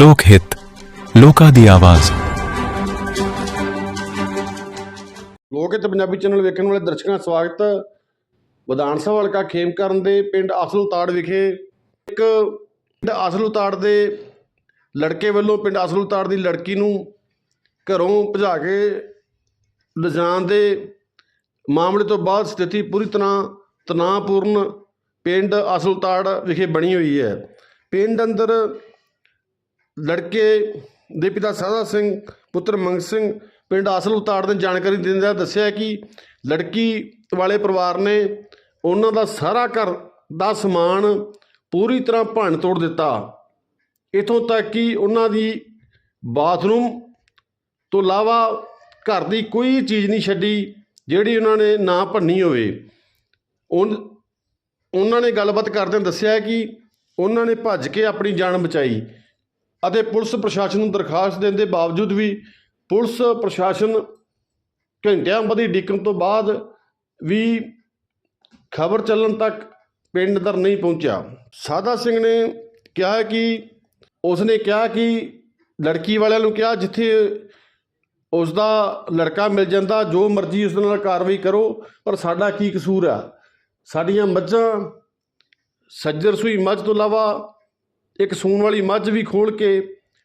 ਲੋਕ ਹਿੱਤ, ਲੋਕਾਂ ਦੀ ਆਵਾਜ਼। ਲੋਕ ਹਿੱਤ ਪੰਜਾਬੀ ਚੈਨਲ ਵੇਖਣ ਵਾਲੇ ਦਰਸ਼ਕਾਂ ਦਾ ਸਵਾਗਤ। ਵਿਧਾਨ ਸਭਾ ਹਲਕਾ ਖੇਮਕਰਨ ਦੇ ਪਿੰਡ ਅਸਲ ਅਸਲੂਤਾੜ ਵਿਖੇ ਇੱਕ ਪਿੰਡ ਅਸਲੂਤਾੜ ਦੇ ਲੜਕੇ ਵੱਲੋਂ ਪਿੰਡ ਅਸਲ ਉਤਾੜ ਦੀ ਲੜਕੀ ਨੂੰ ਘਰੋਂ ਭਜਾ ਕੇ ਲਿਜਾਣ ਦੇ ਮਾਮਲੇ ਤੋਂ ਬਾਅਦ ਸਥਿਤੀ ਪੂਰੀ ਤਰ੍ਹਾਂ ਤਣਾਅਪੂਰਨ ਪਿੰਡ ਅਸਲ ਅਸਲੂਤਾੜ ਵਿਖੇ ਬਣੀ ਹੋਈ ਹੈ। ਪਿੰਡ ਅੰਦਰ ਲੜਕੇ ਦੇ ਪਿਤਾ ਸਾਦਾ ਸਿੰਘ, ਪੁੱਤਰ ਮੰਗ ਸਿੰਘ ਪਿੰਡ ਆਸਲ ਉਤਾੜ ਨੇ ਜਾਣਕਾਰੀ ਦਿੰਦਿਆਂ ਦੱਸਿਆ ਕਿ ਲੜਕੀ ਵਾਲੇ ਪਰਿਵਾਰ ਨੇ ਉਹਨਾਂ ਦਾ ਸਾਰਾ ਘਰ ਦਾ ਸਮਾਨ ਪੂਰੀ ਤਰ੍ਹਾਂ ਭੰਨ ਤੋੜ ਦਿੱਤਾ। ਇਥੋਂ ਤੱਕ ਕਿ ਉਹਨਾਂ ਦੀ ਬਾਥਰੂਮ ਤੋਂ ਇਲਾਵਾ ਘਰ ਦੀ ਕੋਈ ਚੀਜ਼ ਨਹੀਂ ਛੱਡੀ ਜਿਹੜੀ ਉਹਨਾਂ ਨੇ ਨਾ ਭੰਨੀ ਹੋਵੇ। ਉਹਨਾਂ ਨੇ ਗੱਲਬਾਤ ਕਰਦਿਆਂ ਦੱਸਿਆ ਕਿ ਉਹਨਾਂ ਨੇ ਭੱਜ ਕੇ ਆਪਣੀ ਜਾਨ ਬਚਾਈ। ਅਤੇ ਪੁਲਿਸ ਪ੍ਰਸ਼ਾਸਨ ਨੂੰ ਦਰਖਾਸਤ ਦੇਣ ਦੇ ਬਾਵਜੂਦ ਵੀ ਪੁਲਿਸ ਪ੍ਰਸ਼ਾਸਨ ਘੰਟਿਆਂ ਬੱਧੀ ਡਿੱਕਣ ਤੋਂ ਬਾਅਦ ਵੀ ਖਬਰ ਚੱਲਣ ਤੱਕ ਪਿੰਡ ਦਰ ਨਹੀਂ ਪਹੁੰਚਿਆ। ਸਾਦਾ ਸਿੰਘ ਨੇ ਕਿਹਾ ਕਿ, ਉਸਨੇ ਕਿਹਾ ਕਿ ਲੜਕੀ ਵਾਲਿਆਂ ਨੂੰ ਕਿਹਾ ਜਿੱਥੇ ਉਸ ਦਾ ਲੜਕਾ ਮਿਲ ਜਾਂਦਾ, ਜੋ ਮਰਜ਼ੀ ਉਸ ਨਾਲ ਕਾਰਵਾਈ ਕਰੋ, ਪਰ ਸਾਡਾ ਕੀ ਕਸੂਰ ਆ? ਸਾਡੀਆਂ ਮੱਝਾਂ, ਸੱਜਰ ਸੂਈ ਮੱਝ ਤੋਂ ਇਲਾਵਾ ਇੱਕ ਸੂਣ ਵਾਲੀ ਮੱਝ ਵੀ ਖੋਲ ਕੇ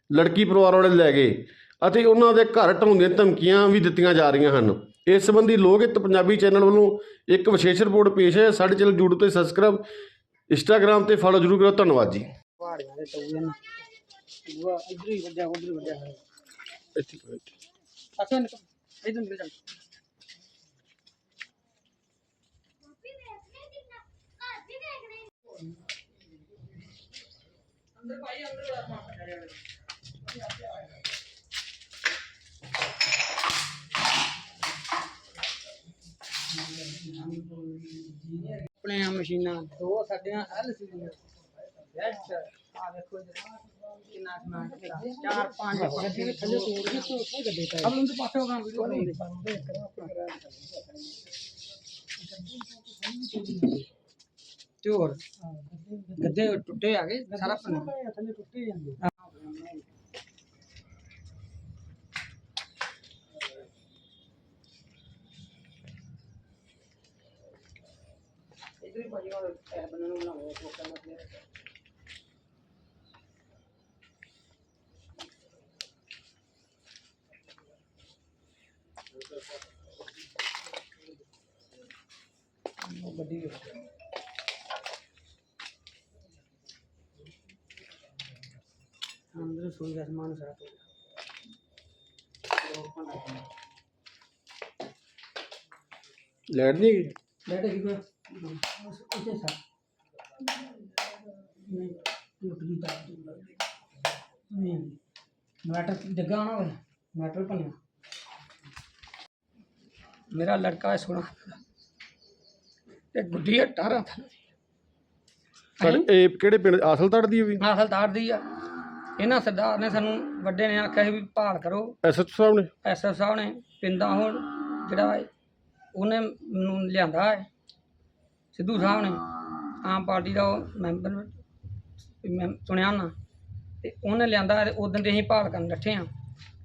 ਲੜਕੀ ਪਰਿਵਾਰ ਵਾਲੇ ਲੈ ਗਏ ਅਤੇ ਉਹਨਾਂ ਦੇ ਘਰ ਢਾਉਣ ਦੀਆਂ ਧਮਕੀਆਂ ਵੀ ਦਿੱਤੀਆਂ ਜਾ ਰਹੀਆਂ ਹਨ। ਇਸ ਸੰਬੰਧੀ ਲੋਕ ਹਿੱਤ ਪੰਜਾਬੀ ਚੈਨਲ ਵੱਲੋਂ ਇੱਕ ਵਿਸ਼ੇਸ਼ ਰਿਪੋਰਟ ਪੇਸ਼ ਹੈ। ਸਾਡੇ ਚੈਨਲ YouTube ਤੇ ਸਬਸਕ੍ਰਾਈਬ ਇੰਸਟਾਗ੍ਰam ਤੇ ਫੋਲੋ ਜ਼ਰੂਰ ਕਰੋ। ਧੰਨਵਾਦ ਜੀ। ਪਹਾੜੀਆਂ ਦੇ ਟੱਗੇ ਨੇ ਬੂਆ ਇਧਰ ਹੀ ਵੱਜਾ ਉਧਰ ਹੀ ਵੱਜਾ ਅੱਛਾ ਨਿਕਲ ਇਧਰ ਨਿਕਲ ਜਾ ਅੰਦਰ ਭਾਈ ਅੰਦਰ ਆਪਣੇ ਆ ਮਸ਼ੀਨਾਂ, ਦੋ ਸਾਡੀਆਂ ਐਲ ਸੀ ਬੈਸਟ। ਆ ਵੇਖੋ ਕਿੰਨਾ ਸਮਾਨ ਚਾਰ, ਪੰਜ ਗੱਡੇ ਥੱਲੇ ਤੋੜ ਕੇ ਤੋਂ ਉੱਥੇ ਗੱਡੇ ਪਏ ਅਬ ਨੂੰ ਤਾਂ ਪਾਸੇ ਹੋਗਾ ਵੀਡੀਓ ਬਣਾਉਂਦੇ ਤੇ ਹੋਰ। ਗੱਦੇ ਟੁੱਟੇ ਆ ਗਏ ਸਾਰਾ ਪੰਨਾ ਥੱਲੇ ਟੁੱਟੇ ਜਾਂਦੇ ਇਧਰ ਹੀ ਭਾਜੀ ਉਹ ਇਹ ਬੰਦੇ ਨੂੰ ਬਣਾਓ ਕੋਕਾ ਮਤਲਬ ਉਹ ਗੱਡੀ ਸੋਈ ਦਾ ਸਮਾਨ ਮੈਟਰ ਬਣਿਆ ਮੇਰਾ ਲੜਕਾ ਹੈ ਸੋਹਣਾ ਤੇ ਗੁੱਡੀ ਹੈ 18 ਥਾਂ ਸਾਡੇ ਇਹ ਕਿਹੜੇ ਪਿੰਡ ਅਸਲ ਤੜ ਦੀ ਵੀ ਆਸਲ ਤਾਰ ਦੀ ਆ ਇਹਨਾਂ ਸਰਦਾਰ ਨੇ ਸਾਨੂੰ ਵੱਡੇ ਨੇ ਆਖਿਆ ਸੀ ਵੀ ਭਾਲ ਕਰੋ। ਐਸਐਚ ਸਾਹਿਬ ਨੇ? ਐਸਐਸ ਸਾਹਿਬ ਨੇ ਪਿੰਡਾਂ ਹੁਣ ਜਿਹੜਾ ਹੈ, ਉਹਨੇ ਮੈਨੂੰ ਲਿਆਂਦਾ ਹੈ। ਸਿੱਧੂ ਸਾਹਿਬ ਨੇ ਆਮ ਪਾਰਟੀ ਦਾ ਉਹ ਮੈਂਬਰ ਮੈਂ ਸੁਣਿਆ ਨਾ ਤੇ ਉਹਨੇ ਲਿਆਂਦਾ ਤੇ ਉਦੋਂ ਦੇ ਅਸੀਂ ਭਾਲ ਕਰਨ ਡੱਠੇ ਆ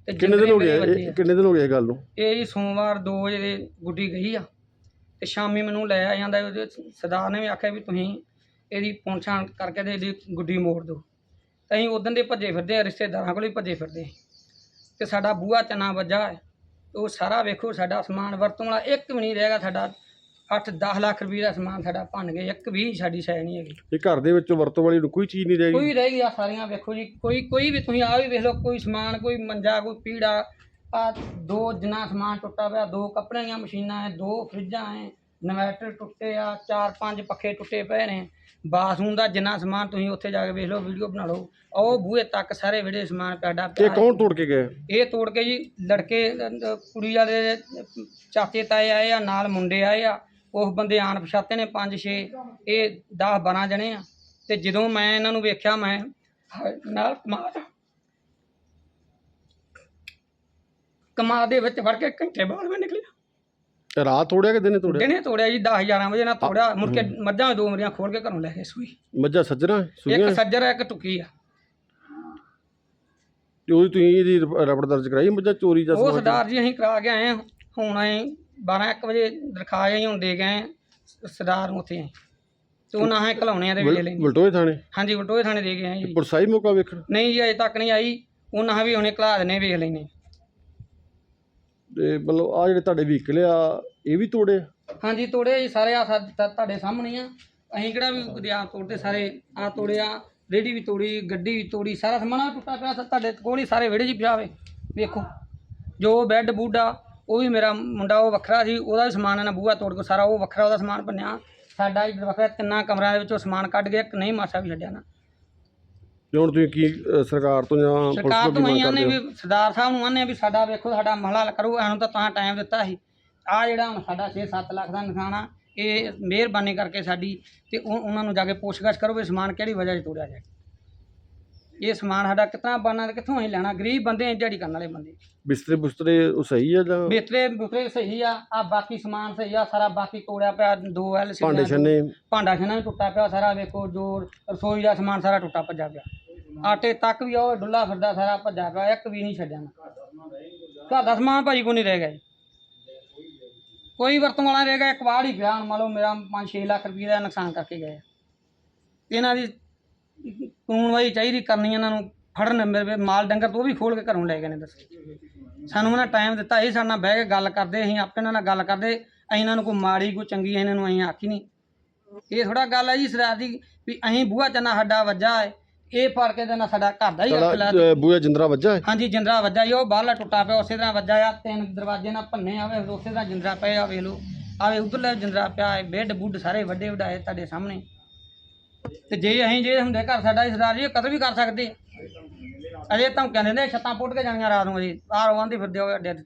ਤੇ ਕਿੰਨੇ ਦਿਨ ਹੋ ਗਏ ਇਹ- ਕਿੰਨੇ ਦਿਨ ਹੋ ਗਏ ਇਹ ਗੱਲ ਨੂੰ? ਇਹ ਜੀ ਸੋਮਵਾਰ 2 ਵਜੇ ਗੁੱਡੀ ਗਈ ਆ ਤੇ ਸ਼ਾਮੀ ਮੈਨੂੰ ਲੈ ਆ ਜਾਂਦਾ ਉਹਦੇ ਸਰਦਾਰ ਨੇ ਵੀ ਆਖਿਆ ਵੀ ਤੁਸੀਂ ਇਹਦੀ ਪਹੁੰਚਾਣ ਕਰਕੇ ਤੇ ਇਹਦੀ ਗੁੱਡੀ ਮੋੜ ਦਿਓ। ਤੇ ਅਸੀਂ ਉਦੋਂ ਦੇ ਭੱਜੇ ਫਿਰਦੇ ਆ ਰਿਸ਼ਤੇਦਾਰਾਂ ਕੋਲ ਹੀ ਭੱਜੇ ਫਿਰਦੇ ਤੇ ਸਾਡਾ ਬੂਹਾ ਚਨਾ ਵੱਜਾ ਉਹ ਸਾਰਾ ਵੇਖੋ ਸਾਡਾ ਸਮਾਨ ਵਰਤੋਂ ਵਾਲਾ ਇੱਕ ਵੀ ਨਹੀਂ ਰਹੇਗਾ ਸਾਡਾ। 8-10 ਲੱਖ ਰੁਪਏ ਦਾ ਸਮਾਨ ਸਾਡਾ ਭੰਨ ਗਏ ਇੱਕ ਵੀ ਸਾਡੀ ਸ਼ੈ ਨਹੀਂ ਹੈਗੀ। ਇਹ ਘਰ ਦੇ ਵਿੱਚ ਵਰਤੋਂ ਵਾਲੀ ਕੋਈ ਚੀਜ਼ ਨਹੀਂ ਰਹੇਗੀ ਕੋਈ ਰਹਿ ਗਿਆ ਸਾਰੀਆਂ ਵੇਖੋ ਜੀ। ਕੋਈ ਕੋਈ ਵੀ ਤੁਸੀਂ ਆ ਵੀ ਵੇਖ ਲਓ ਕੋਈ ਸਮਾਨ ਕੋਈ ਮੰਜਾ ਕੋਈ ਪੀੜਾ। ਆ ਦੋ ਜਿੰਨਾ ਸਮਾਨ ਟੁੱਟਾ ਪਿਆ ਦੋ ਕੱਪੜਿਆਂ ਦੀਆਂ ਮਸ਼ੀਨਾਂ ਹੈ ਦੋ ਫਰਿੱਜਾਂ ਹੈ ਇਨਵੈਰਟਰ ਟੁੱਟੇ ਆ ਚਾਰ ਪੰਜ ਪੱਖੇ ਟੁੱਟੇ ਪਏ ਨੇ। ਬਾਥਰੂਮ ਦਾ ਜਿੰਨਾ ਸਮਾਨ ਤੁਸੀਂ ਉੱਥੇ ਜਾ ਕੇ ਵੇਖ ਲਓ ਵੀਡੀਓ ਬਣਾ ਲਓ ਉਹ ਬੂਹੇ ਤੱਕ ਸਾਰੇ ਜਿਹੜੇ ਸਮਾਨ ਪੈਡਾ ਇਹ ਪਿਆ ਕੌਣ ਤੋੜ ਕੇ ਗਏ? ਇਹ ਤੋੜ ਕੇ ਜੀ ਲੜਕੇ ਕੁੜੀ ਵਾਲੇ ਚਾਚੇ ਤਾਏ ਆਏ ਆ ਨਾਲ ਮੁੰਡੇ ਆਏ ਆ। ਉਸ ਬੰਦੇ ਆਣ ਪਛਾਤੇ ਨੇ 5 6 ਇਹ 10 12 ਜਣੇ ਆ। ਤੇ ਜਦੋਂ ਮੈਂ ਇਹਨਾਂ ਨੂੰ ਵੇਖਿਆ ਮੈਂ ਹਾਏ, ਨਾਲ ਕਮਾਦ ਕਮਾਦ ਦੇ ਵਿੱਚ ਵੜ ਕੇ ਘੰਟੇ ਬਾਅਦ ਮੈਂ ਨਿਕਲਿਆ। ਰਾਤ ਤੋੜਿਆ ਕਿ ਦਿਨੇ ਤੋੜਿਆ? ਦਿਨੇ ਤੋੜਿਆ ਜੀ 10 11 ਵਜੇ ਨਾਲ ਤੋੜਿਆ। ਮੁੜ ਕੇ ਮੱਝਾਂ ਦੋ ਮੇਰੀਆਂ ਖੋਲ ਕੇ ਘਰੋਂ ਲੈ ਕੇ ਸੂਈ। ਮੱਝਾਂ ਸੱਜਣਾ ਇੱਕ ਸੁਈਆਂ ਸੱਜਰ ਆ ਇੱਕ ਟੁੱਕੀ ਆ। ਤੇ ਉਹਦੀ ਤੁਸੀਂ ਇਹਦੀ ਰਿਪ- ਦਰਜ ਕਰਾਈ ਮੱਝਾਂ ਚੋਰੀ ਜਾਂ ਉਹ ਸਮਾਨ ਸਰਦਾਰ ਜੀ ਅਸੀਂ ਕਰਾ ਕੇ ਆਏ ਹਾਂ ਹੁਣ ਅਸੀਂ 12 1 ਵਜੇ ਦਰਖਾਸਤ ਅਸੀਂ ਹੁਣ ਦੇ ਗਏ ਹਾਂ ਸਰਦਾਰ ਨੂੰ ਉੱਥੇ ਤੇ ਉਹ ਨਾ ਹੈ ਘਲਾਉਣੇ ਦੇ ਵੇਲੇ ਲੈਣੀ ਵਲਟੋਏ ਥਾਣੇ? ਹਾਂਜੀ ਵਟੋਏ ਥਾਣੇ ਦੇ ਗਏ ਹਾਂ ਜੀ। ਪੁਰਸਾਈ ਮੌਕਾ ਵੇਖਣ? ਨਹੀਂ ਜੀ ਅਜੇ ਤੱਕ ਨਹੀਂ ਆਈ। ਉਹਨਾਂ ਵੀ ਹੁਣੇ ਘਲਾ ਦੇਣੇ ਵੇਖ ਲੈਣੇ ਤੇ ਮਤਲਬ ਆ ਜਿਹੜੇ ਤੁਹਾਡੇ ਵਹੀਕਲ ਆ, ਇਹ ਵੀ ਤੋੜੇ ਆ? ਹਾਂਜੀ, ਤੋੜੇ ਜੀ, ਸਾਰੇ ਆ ਸਾ- ਤੁਹਾਡੇ ਸਾਹਮਣੇ ਆ। ਅਸੀਂ ਕਿਹੜਾ ਵੀ ਦਰਿਆ ਤੋੜਦੇ ਸਾਰੇ ਆ ਤੋੜਿਆ ਰੇੜੀ ਵੀ ਤੋੜੀ, ਗੱਡੀ ਵੀ ਤੋੜੀ, ਸਾਰਾ ਸਮਾਨ ਆ ਟੁੱਟਾ ਪਿਆ, ਸਾ- ਤੁਹਾਡੇ ਕੋਲ ਹੀ ਸਾਰੇ ਵਿਹੜੇ 'ਚ ਪਿਆ ਹੋਵੇ। ਵੇਖੋ, ਜੋ ਬੈੱਡ ਬੂਡਾ ਉਹ ਵੀ ਮੇਰਾ ਮੁੰਡਾ ਉਹ ਵੱਖਰਾ ਸੀ, ਉਹਦਾ ਵੀ ਸਮਾਨ ਇਹਨਾਂ ਬੂਹਾ ਤੋੜ ਕੇ ਸਾਰਾ ਉਹ ਵੱਖਰਾ ਉਹਦਾ ਸਮਾਨ ਭੰਨਿਆ। ਸਾਡਾ ਇੱਧਰ ਵੱਖਰਾ ਤਿੰਨਾਂ ਕਮਰਿਆਂ ਦੇ ਵਿੱਚੋਂ ਸਮਾਨ ਕੱਢ ਗਿਆ, ਇੱਕ ਨਹੀਂ ਮਾਸਾ ਵੀ ਛੱਡਿਆ ਨਾ। ਤੇ ਹੁਣ ਤੁਸੀਂ ਕੀ ਅ, ਸਰਕਾਰ ਤੋਂ ਜਾਂ ਪੁਲਿਸ ਸਰਕਾਰ ਤੋਂ ਤੋਂ ਮੰਗ ਆਨੇ ਕਰਦੇ ਹੋ? ਵੀ ਸਰਦਾਰ ਸਾਹਿਬ ਨੂੰ ਆਨੇ ਵੀ ਸਾਡਾ ਵੇਖੋ ਸਾਡਾ ਮਹਲਾ ਹੱਲ ਕਰੋ ਸਾਨੂੰ ਤਾਂ ਤਾਂ ਟਾਈਮ ਦਿੱਤਾ ਸੀ। ਆ ਜਿਹੜਾ ਹੁਣ ਸਾਡਾ 6-7 ਲੱਖ ਦਾ ਨੁਕਸਾਨ ਆ ਇਹ ਮਿਹਰਬਾਨੀ ਕਰਕੇ ਸਾਡੀ ਤੇ ਉਹ- ਉਹਨਾਂ ਨੂੰ ਜਾ ਕੇ ਪੁੱਛਗਛ ਕਰੋ ਵੀ ਸਮਾਨ ਕਿਹੜੀ ਵਜ੍ਹਾ 'ਚ ਤੋੜਿਆ ਜਾਏ। ਇਹ ਸਮਾਨ ਸਾਡਾ ਕਿਤਨਾ ਬਣਨਾ ਤੇ ਕਿੱਥੋਂ ਅਸੀਂ ਲੈਣਾ? ਗਰੀਬ ਬੰਦੇ ਆ ਦਿਹਾੜੀ ਕਰਨ ਵਾਲੇ ਬੰਦੇ। ਬਿਸਤਰੇ ਬੁਸਤਰੇ ਉਹ ਸਹੀ ਆ ਜਾਂ? ਬਿਸਤਰੇ ਬੁਸਤਰੇ ਸਹੀ ਆ ਆ ਬਾਕੀ ਸਮਾਨ ਸਹੀ ਆ ਸਾਰਾ ਬਾਕੀ ਤੋੜਿਆ ਪਿਆ ਦੋ ਐਲ ਭਾਂਡੇ ਛੰਨੇ ਭਾਂਡਾ ਛਣਾ ਵੀ ਟੁੱਟਾ ਪਿਆ ਸਾਰਾ ਵੇਖੋ ਜੋ ਰਸੋਈ ਦਾ ਸਮਾਨ ਸਾਰਾ ਟੁੱਟਾ ਭੱਜਾ ਪਿਆ। ਆਟੇ ਤੱਕ ਵੀ ਉਹ ਡੁੱਲਾ ਫਿਰਦਾ ਸਾਰਾ ਭੱਜਾ ਪਿਆ, ਇੱਕ ਵੀ ਨਹੀਂ ਛੱਡਿਆ ਨਾ ਘਰ ਦਾ ਸਮਾਨ ਭਾਜੀ ਕੋਈ ਨਹੀਂ ਰਹਿ ਗਿਆ ਜੀ। ਕੋਈ ਵਰਤੋਂ ਵਾਲਾ ਰਹਿ ਗਿਆ, ਇੱਕ ਵਾੜ ਹੀ ਪਿਆ ਹੁਣ ਮੰਨ ਲਓ ਮੇਰਾ 5-6 ਲੱਖ ਰੁਪਏ ਦਾ ਨੁਕਸਾਨ ਕਰਕੇ ਗਏ ਇਹਨਾਂ ਦੀ ਕਾਨੂੰਨਵਾਈ ਚਾਹੀਦੀ ਕਰਨੀ, ਇਹਨਾਂ ਨੂੰ ਫੜਨ ਮੇਰੇ ਮਾਲ ਡੰਗਰ ਤੋਂ ਵੀ ਖੋਲ ਕੇ ਘਰੋਂ ਲੈ ਗਏ ਨੇ ਦੱਸ। ਸਾਨੂੰ ਉਹਨਾਂ ਟਾਈਮ ਦਿੱਤਾ ਇਹ ਸਾਡੇ ਨਾਲ ਬਹਿ ਕੇ ਗੱਲ ਕਰਦੇ, ਅਸੀਂ ਆਪੇ ਇਹਨਾਂ ਨਾਲ ਗੱਲ ਕਰਦੇ ਅਸੀਂ ਇਹਨਾਂ ਨੂੰ ਕੋਈ ਮਾੜੀ, ਕੋਈ ਚੰਗੀ ਇਹਨਾਂ ਨੂੰ ਅਸੀਂ ਆਖੀ ਨਹੀਂ। ਇਹ ਥੋੜਾ ਗੱਲ ਹੈ ਜੀ ਸਰਦਾਰ ਦੀ ਵੀ ਅਸੀਂ ਬੂਹਾ ਚੰਨਾ ਸਾਡਾ ਵੱਜਾ ਹੈ। ਇਹ ਫੜ ਕੇ ਦੇਣਾ ਸਾਡਾ ਘਰ ਦਾ ਹੀ ਰੱਖ ਲਿਆ ਤੁਹਾਡਾ ਬੂਆ ਜਿੰਦਰਾ ਵੱਜਾ ਹੈ ਹਾਂਜੀ ਜਿੰਦਰਾ ਵੱਜਾ ਜੀ ਉਹ ਬਾਹਰਲਾ ਟੁੱਟਾ ਪਿਆ ਉਸੇ ਤਰ੍ਹਾਂ ਵੱਜਾ ਆ। ਤਿੰਨ ਦਰਵਾਜ਼ੇ ਨਾਲ ਭੰਨੇ ਆਵੇ ਉਸੇ ਤਰ੍ਹਾਂ ਜਿੰਦਰਾ ਪਿਆ ਆ ਵੇਖ ਲਓ। ਆਵੇ ਉਧਰਲਾ ਜਿੰਦਰਾ ਪਿਆ ਹੈ ਬੈੱਡ ਬੁੱਡ ਸਾਰੇ ਵੱਡੇ ਵਡਾਏ ਤੁਹਾਡੇ ਸਾਹਮਣੇ। ਤੇ ਜੇ ਅਸੀਂ ਜੇ ਹੁੰਦੇ ਘਰ ਸਾਡਾ ਹੀ ਸਰਦਾਰ ਜੀ ਕਤਲ ਵੀ ਕਰ ਸਕਦੇ। ਅਜੇ ਧਮਕੀਆਂ ਦਿੰਦੇ ਛੱਤਾਂ ਪੁੱਟ ਕੇ ਜਾਣੀਆਂ ਰਾਤ ਨੂੰ ਜੀ ਆਹ ਰਵਾਂਦੀ ਫਿਰਦੇ ਹੋਏ ਅੱਡੇ ਤੇ।